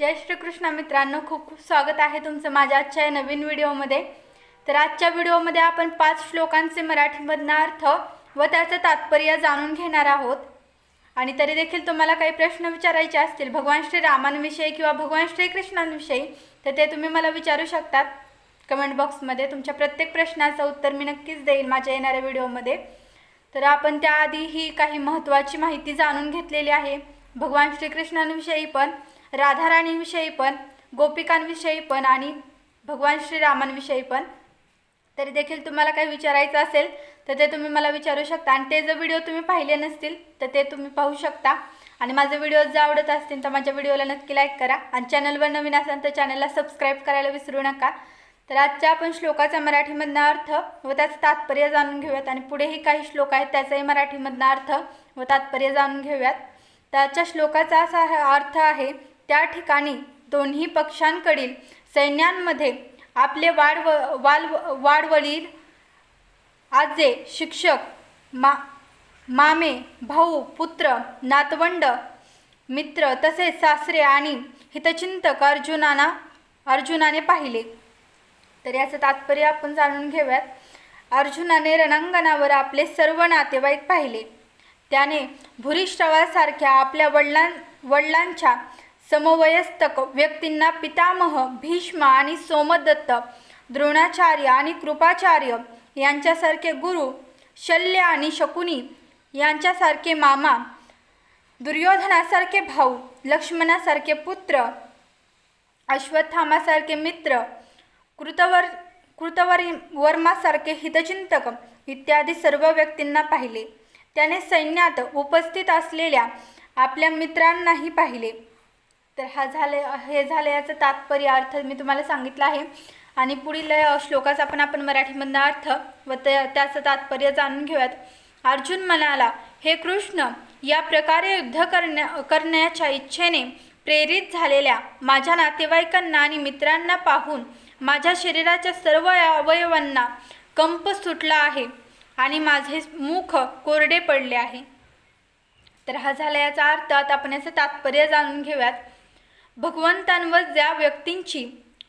जय श्रीकृष्ण मित्रांनो खूप खूप स्वागत आहे तुमचं माझ्या आजच्या या नवीन व्हिडिओमध्ये. तर आजच्या व्हिडिओमध्ये आपण पाच श्लोकांचे मराठीमधनं अर्थ व त्याचं तात्पर्य जाणून घेणार आहोत. आणि तरी देखील तुम्हाला काही प्रश्न विचारायचे असतील भगवान श्री रामांविषयी किंवा भगवान श्रीकृष्णांविषयी तर ते तुम्ही मला विचारू शकतात. कमेंट बॉक्समध्ये तुमच्या प्रत्येक प्रश्नाचं उत्तर मी नक्कीच देईल माझ्या येणाऱ्या व्हिडिओमध्ये. तर आपण त्याआधी ही काही महत्त्वाची माहिती जाणून घेतलेली आहे. भगवान श्रीकृष्णांविषयी पण. राधाराणीविषयी पण गोपिकांविषयी पण आणि भगवान श्रीरामांविषयी पण. तरी देखील तुम्हाला काही विचारायचं असेल तर ते तुम्ही मला विचारू शकता. आणि ते जर व्हिडिओ तुम्ही पाहिले नसतील तर ते तुम्ही पाहू शकता. आणि माझे व्हिडिओ जर आवडत असतील तर माझ्या व्हिडिओला नक्की लाईक करा. आणि चॅनलवर नवीन असाल तर चॅनलला सबस्क्राईब करायला विसरू नका. तर आजच्या आपण श्लोकाचा मराठीमधला अर्थ व त्याचं तात्पर्य जाणून घेऊयात. आणि पुढेही काही श्लोक आहेत त्याचाही मराठीमधला अर्थ व तात्पर्य जाणून घेऊयात. त्याच्या श्लोकाचा असा अर्थ आहे त्या ठिकाणी दोन्ही पक्षांकडील सैन्यांमध्ये आपले वाढव वाल वाडवडील आजे शिक्षक मा मामे भाऊ पुत्र नातवंड मित्र तसेच सासरे आणि हितचिंतक अर्जुनाना अर्जुनाने पाहिले. तर याचं तात्पर्य आपण जाणून घेऊयात. अर्जुनाने रणांगणावर आपले सर्व नातेवाईक पाहिले. त्याने भूरिश्रवासारख्या आपल्या वडिलां वडिलांच्या समवयस्तक व्यक्तींना पितामह भीष्म आणि सोमदत्त द्रोणाचार्य आणि कृपाचार्य यांच्यासारखे गुरु शल्य आणि शकुनी यांच्यासारखे मामा दुर्योधनासारखे भाऊ लक्ष्मणासारखे पुत्र अश्वत्थामासारखे मित्र कृतवर कृतवरी वर्मासारखे हितचिंतक इत्यादी सर्व व्यक्तींना पाहिले. त्याने सैन्यात उपस्थित असलेल्या आपल्या मित्रांनाही पाहिले. तर हा झाले हे झालं याचं तात्पर्य अर्थ मी तुम्हाला सांगितलं आहे. आणि पुढील श्लोकाचा पण आपण मराठीमधनं अर्थ व ते त्याचं तात्पर्य जाणून घेऊयात. अर्जुन म्हणाला हे कृष्ण या प्रकारे युद्ध करण्या करण्याच्या इच्छेने प्रेरित झालेल्या माझ्या नातेवाईकांना आणि मित्रांना पाहून माझ्या शरीराच्या सर्व अवयवांना कंप सुटला आहे आणि माझे मुख कोरडे पडले आहे. तर हा झाला याचा अर्थ आता आपण याचं तात्पर्य जाणून घेऊयात. भगवंतांवर ज्या व्यक्तींची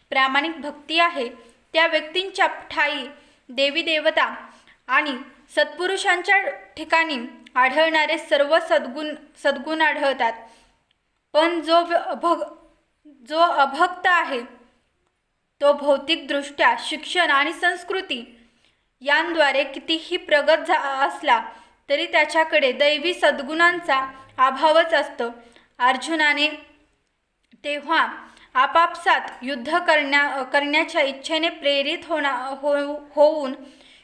प्रामाणिक भक्ती आहे त्या व्यक्तींच्या ठाई देवी देवता आणि सत्पुरुषांच्या ठिकाणी आढळणारे सर्व सद्गुण सद्गुण आढळतात. पण जो व- भग जो अभक्त आहे तो भौतिकदृष्ट्या शिक्षण आणि संस्कृती यांद्वारे कितीही प्रगत झा असला तरी त्याच्याकडे दैवी सद्गुणांचा अभावच असतो. अर्जुनाने तेव्हा आपापसात युद्ध करण्या करण्याच्या इच्छेने प्रेरित होणा हो होऊन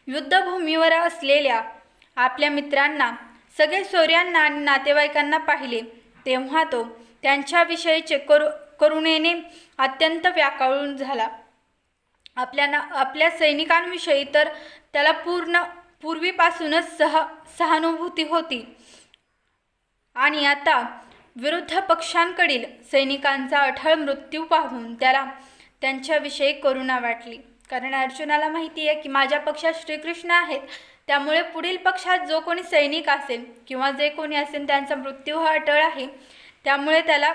युद्धभूमीवर असलेल्या आपल्या मित्रांना सगळे सोर्यांना आणि नातेवाईकांना पाहिले तेव्हा तो त्यांच्याविषयीचे करू करुणेने अत्यंत व्याकाळून झाला. आपल्या ना आपल्या सैनिकांविषयी तर त्याला पूर्ण पूर्वीपासूनच सह सहानुभूती होती. आणि आता विरुद्ध पक्षांकडील सैनिकांचा अठळ मृत्यू पाहून त्याला त्यांच्याविषयी करुणा वाटली. कारण अर्जुनाला माहिती आहे की माझ्या पक्षात श्रीकृष्ण आहेत. त्यामुळे पुढील पक्षात जो कोणी सैनिक असेल किंवा जे कोणी असेल त्यांचा मृत्यू हा अटळ आहे. त्यामुळे त्याला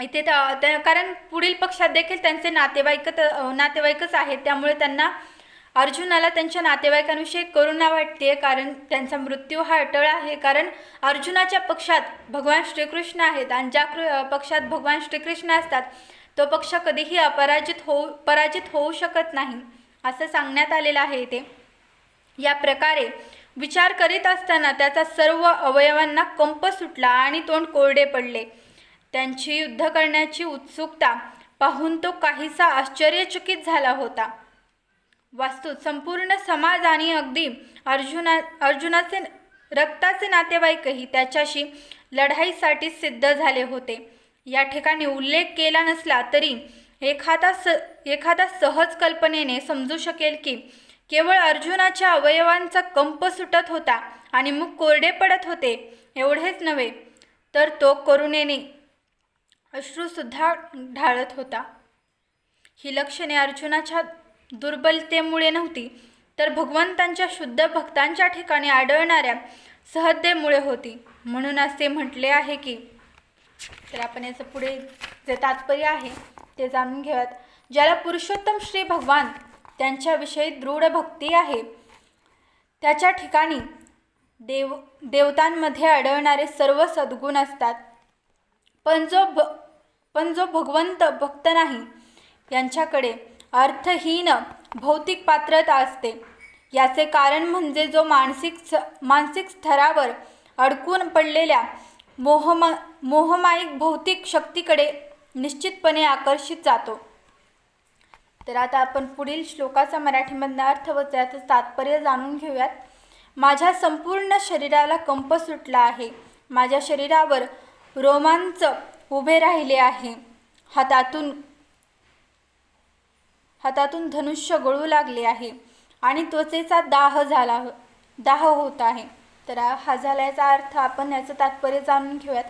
इथे त्या त्या- कारण पुढील पक्षात देखील त्यांचे नातेवाईक नातेवाईकच आहेत. त्यामुळे त्यांना अर्जुनाला त्यांच्या नातेवाईकांविषयी करुणा वाटते कारण त्यांचा मृत्यू हा अटळ आहे. कारण अर्जुनाच्या पक्षात भगवान श्रीकृष्ण आहेत आणि ज्या कृ पक्षात भगवान श्रीकृष्ण असतात तो पक्ष कधीही अपराजित होऊ पराजित होऊ शकत नाही असं सांगण्यात आलेलं आहे इथे. या प्रकारे विचार करीत असताना त्याचा सर्व अवयवांना कंप सुटला आणि तोंड कोरडे पडले. त्यांची युद्ध करण्याची उत्सुकता पाहून तो काहीसा आश्चर्यचकित झाला होता. वास्तूत संपूर्ण समाज आणि अगदी अर्जुना अर्जुनाचे रक्ताचे नातेवाईकही त्याच्याशी लढाईसाठी सिद्ध झाले होते. या ठिकाणी उल्लेख केला नसला तरी एखादा स एखादा सहज कल्पनेने समजू शकेल की केवळ अर्जुनाच्या अवयवांचा कंप सुटत होता आणि मुख कोरडे पडत होते एवढेच नव्हे तर तो करुणेने अश्रूसुद्धा ढाळत होता. ही लक्षणे अर्जुनाच्या दुर्बलतेमुळे नव्हती तर भगवंतांच्या शुद्ध भक्तांच्या ठिकाणी आढळणाऱ्या सहदेमुळे होती. म्हणून असे म्हटले आहे की तर आपण याचं पुढे जे तात्पर्य आहे ते जाणून घेऊयात. ज्याला पुरुषोत्तम श्री भगवान त्यांच्याविषयी दृढ भक्ती आहे त्याच्या ठिकाणी देव देवतांमध्ये आढळणारे सर्व सद्गुण असतात. पण जो भ पण जो भगवंत भक्त नाही यांच्याकडे अर्थहीन भौतिक पात्रता असते. याचे कारण म्हणजे जो मानसिक स मानसिक स्तरावर अडकून पडलेल्या मोहमा मोहमायिक भौतिक शक्तीकडे निश्चितपणे आकर्षित जातो. तर आता आपण पुढील श्लोकाचा मराठीमधनं अर्थ व त्याचं तात्पर्य जाणून घेऊयात. माझ्या संपूर्ण शरीराला कंप सुटला आहे. माझ्या शरीरावर रोमांच उभे राहिले आहे. हातातून हातातून धनुष्य गळू लागले आहे आणि त्वचेचा दाह झाला दाह होत आहे. तर हा झाल्याचा अर्थ आपण याचं तात्पर्य जाणून घेऊयात.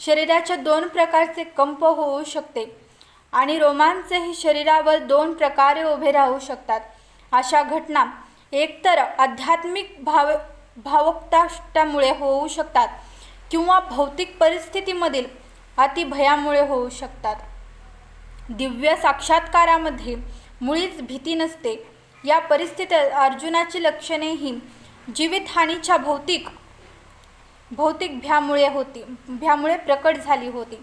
शरीराच्या दोन प्रकारचे कंप होऊ शकते आणि रोमांचही शरीरावर दोन प्रकारे उभे राहू शकतात. अशा घटना एकतर आध्यात्मिक भाव भावुकताष्टामुळे होऊ शकतात किंवा भौतिक परिस्थितीमधील अतिभयामुळे होऊ शकतात. दिव्य साक्षात्कारामध्ये मुळीच भीती नसते. या परिस्थितीत अर्जुनाची लक्षणे ही जीवितहानीच्या भौतिक भौतिक भ्यामुळे होती भ्यामुळे प्रकट झाली होती.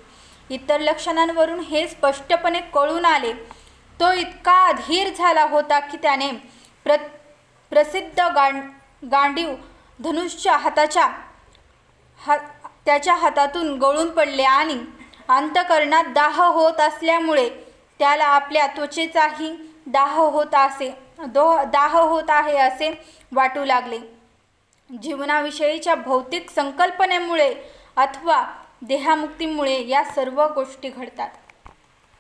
इतर लक्षणांवरून हे स्पष्टपणे कळून आले. तो इतका अधीर झाला होता की त्याने प्र प्रसिद्ध गां गांडीव धनुष्य हाताच्या हा त्याच्या हातातून गळून पडले आणि अंतकरणात दाह होत असल्यामुळे त्याला आपल्या त्वचेचाही दाह होत असे दो दाह होत आहे असे वाटू लागले. जीवनाविषयीच्या भौतिक संकल्पनेमुळे अथवा देहामुक्तीमुळे या सर्व गोष्टी घडतात.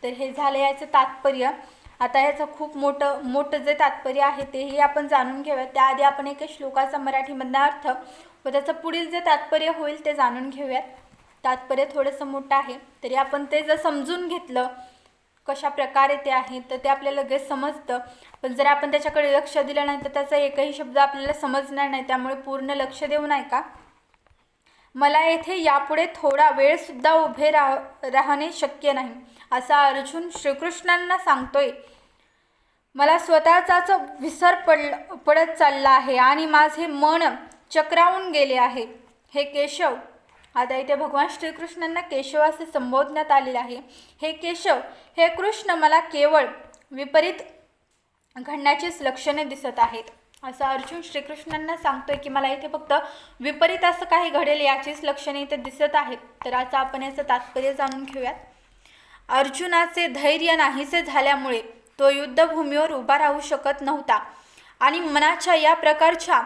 तर हे झालं याचं तात्पर्य. आता याचं खूप मोठं मोठं जे तात्पर्य आहे तेही आपण जाणून घेऊया त्याआधी आपण एका श्लोकाचा मराठीमधला अर्थ व त्याचं पुढील जे तात्पर्य होईल ते जाणून घेऊयात. तात्पर्य थोडंसं मोठं आहे. तरी आपण ते जर समजून घेतलं कशा प्रकारे ते आहे तर ते आपल्याला लगेच समजतं. पण जर आपण त्याच्याकडे लक्ष दिलं नाही तर त्याचा एकही शब्द आपल्याला समजणार नाही. त्यामुळे पूर्ण लक्ष देऊन ऐका का मला येथे यापुढे थोडा वेळसुद्धा उभे राह राहणे शक्य नाही असा अर्जुन श्रीकृष्णांना सांगतोय. मला स्वतःचाच विसर पड पडत चालला आहे आणि माझे मन चक्रावून गेले आहे. हे केशव आता इथे भगवान श्रीकृष्णांना केशव असे संबोधण्यात आलेले आहे. हे केशव हे कृष्ण मला केवळ विपरीत घडण्याचीच लक्षणे दिसत आहेत. असं अर्जुन श्रीकृष्णांना सांगतोय की मला इथे फक्त विपरीत असं काही घडेल याचीच लक्षणे इथे दिसत आहेत. तर आता आपण याचं तात्पर्य जाणून घेऊयात. अर्जुनाचे धैर्य नाहीसे झाल्यामुळे तो युद्धभूमीवर उभा राहू शकत नव्हता आणि मनाच्या या प्रकारच्या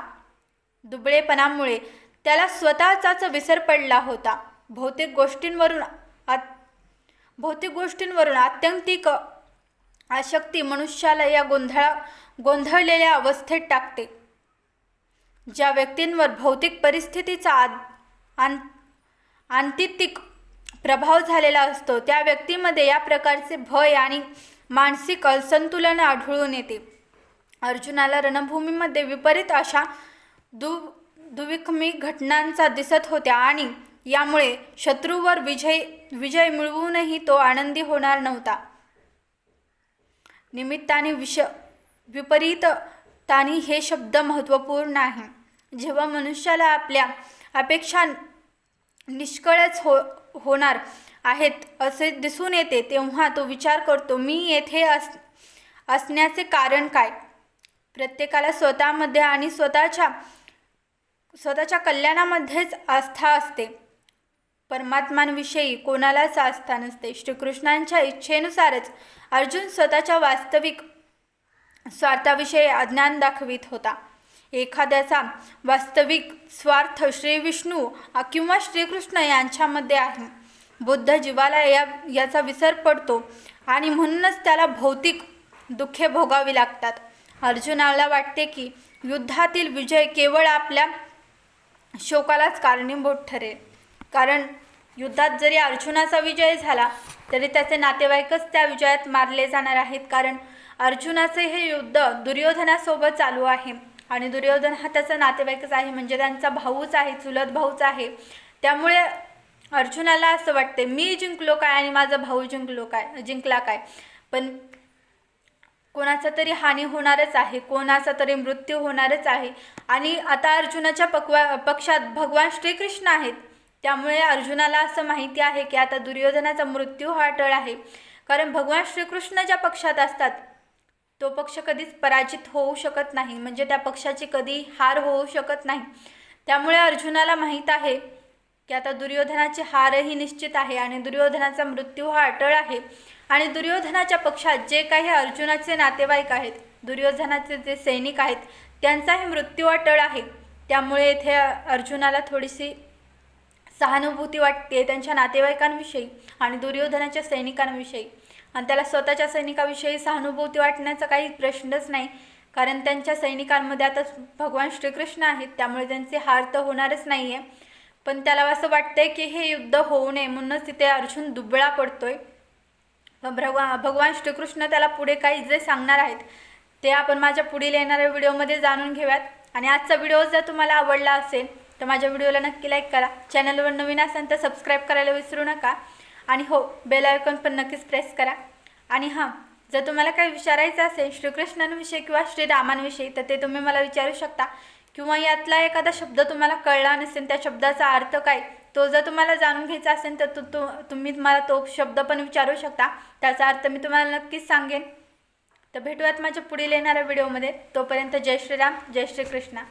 दुबळेपणामुळे त्याला स्वतःचाच विसर पडला होता. भौतिक गोष्टींवरून आत भौतिक गोष्टींवरून आत्यंतिक आशक्ती मनुष्याला या गोंधळा गोंधळलेल्या अवस्थेत टाकते. ज्या व्यक्तींवर भौतिक परिस्थितीचा आद आं आंतितिक प्रभाव झालेला असतो त्या व्यक्तीमध्ये या प्रकारचे भय आणि मानसिक असंतुलन आढळून येते. अर्जुनाला रणभूमीमध्ये विपरीत अशा दु दुविखमी घटनांचा दिसत होत्या आणि यामुळे शत्रूवर विजय विजय मिळवूनही तो आनंदी होणार नव्हता. निमित्ताने विष विपरीततानी हे शब्द महत्त्वपूर्ण आहे जेव्हा मनुष्याला आपल्या अपेक्षा निष्कळच हो होणार आहेत असे दिसून येते तेव्हा तो विचार करतो मी येथे अस असण्याचे कारण काय? प्रत्येकाला स्वतःमध्ये आणि स्वतःच्या स्वतःच्या कल्याणामध्येच आस्था असते. परमात्मांविषयी कोणालाच आस्था नसते. श्रीकृष्णांच्या इच्छेनुसारच अर्जुन स्वतःच्या वास्तविक स्वार्थाविषयी अज्ञान दाखवित होता. एखाद्याचा वास्तविक स्वार्थ श्री विष्णू किंवा श्रीकृष्ण यांच्यामध्ये आहे. बुद्ध जीवाला या याचा विसर पडतो आणि म्हणूनच त्याला भौतिक दुःखे भोगावी लागतात. अर्जुनाला वाटते की युद्धातील विजय केवळ आपल्या शोकालाच कारणीभूत ठरेल. कारण युद्धात जरी अर्जुनाचा विजय झाला तरी त्याचे नातेवाईकच त्या विजयात मारले जाणार आहेत. कारण अर्जुनाचे हे युद्ध दुर्योधनासोबत चालू आहे. आणि दुर्योधन हा त्याचा नातेवाईकच आहे म्हणजे त्यांचा भाऊच आहे चुलत भाऊच आहे. त्यामुळे अर्जुनाला असं वाटते मी जिंकलो काय आणि माझा भाऊ जिंकलो काय जिंकला काय? पण कोणाचा तरी हानी होणारच आहे कोणाचा तरी मृत्यू होणारच आहे. आणि आता अर्जुनाच्या पक्वा पक्षात भगवान श्रीकृष्ण आहेत. त्यामुळे अर्जुनाला असं माहिती आहे की आता दुर्योधनाचा मृत्यू हा अटळ आहे. कारण भगवान श्रीकृष्ण ज्या पक्षात असतात तो पक्ष कधीच पराजित होऊ शकत नाही. म्हणजे त्या पक्षाची कधी हार होऊ शकत नाही. त्यामुळे अर्जुनाला माहीत आहे की आता दुर्योधनाची हारही निश्चित आहे आणि दुर्योधनाचा मृत्यू हा अटळ आहे. आणि दुर्योधनाच्या पक्षात जे काही अर्जुनाचे नातेवाईक आहेत दुर्योधनाचे जे सैनिक आहेत त्यांचाही मृत्यू अटळ आहे. त्यामुळे येथे अर्जुनाला थोडीशी सहानुभूती वाटते त्यांच्या नातेवाईकांविषयी आणि दुर्योधनाच्या सैनिकांविषयी. आणि त्याला स्वतःच्या सैनिकाविषयी सहानुभूती वाटण्याचा काही प्रश्नच नाही कारण त्यांच्या सैनिकांमध्ये आता भगवान श्रीकृष्ण आहेत त्यामुळे त्यांचे हार तर होणारच नाही आहे पण त्याला असं वाटतंय की हे युद्ध होऊ नये म्हणूनच तिथे अर्जुन दुबळा पडतोय. भगवा भगवान श्रीकृष्ण त्याला पुढे काही जे सांगणार आहेत ते आपण माझ्या पुढील येणाऱ्या व्हिडिओमध्ये जाणून घेऊयात. आणि आजचा व्हिडिओ जर तुम्हाला आवडला असेल तर माझ्या व्हिडिओला नक्की लाईक करा. चॅनलवर नवीन असाल तर सबस्क्राईब करायला विसरू नका. आणि हो बेल आयकॉन पण नक्कीच प्रेस करा. आणि हां जर तुम्हाला काही विचारायचं असेल श्रीकृष्णांविषयी किंवा श्रीरामांविषयी तर ते तुम्ही मला विचारू शकता. किंवा यातला एखादा शब्द तुम्हाला कळला नसेल त्या शब्दाचा अर्थ काय? तो जर तुम्हाला जाणून घ्यायचा असेल तर तु तु तुम्ही मला तो शब्द पण विचारू शकता. त्याचा अर्थ मी तुम्हाला नक्कीच सांगेन. तर भेटूयात माझ्या पुढील येणाऱ्या व्हिडिओमध्ये. तोपर्यंत जय श्रीराम जय श्रीकृष्ण.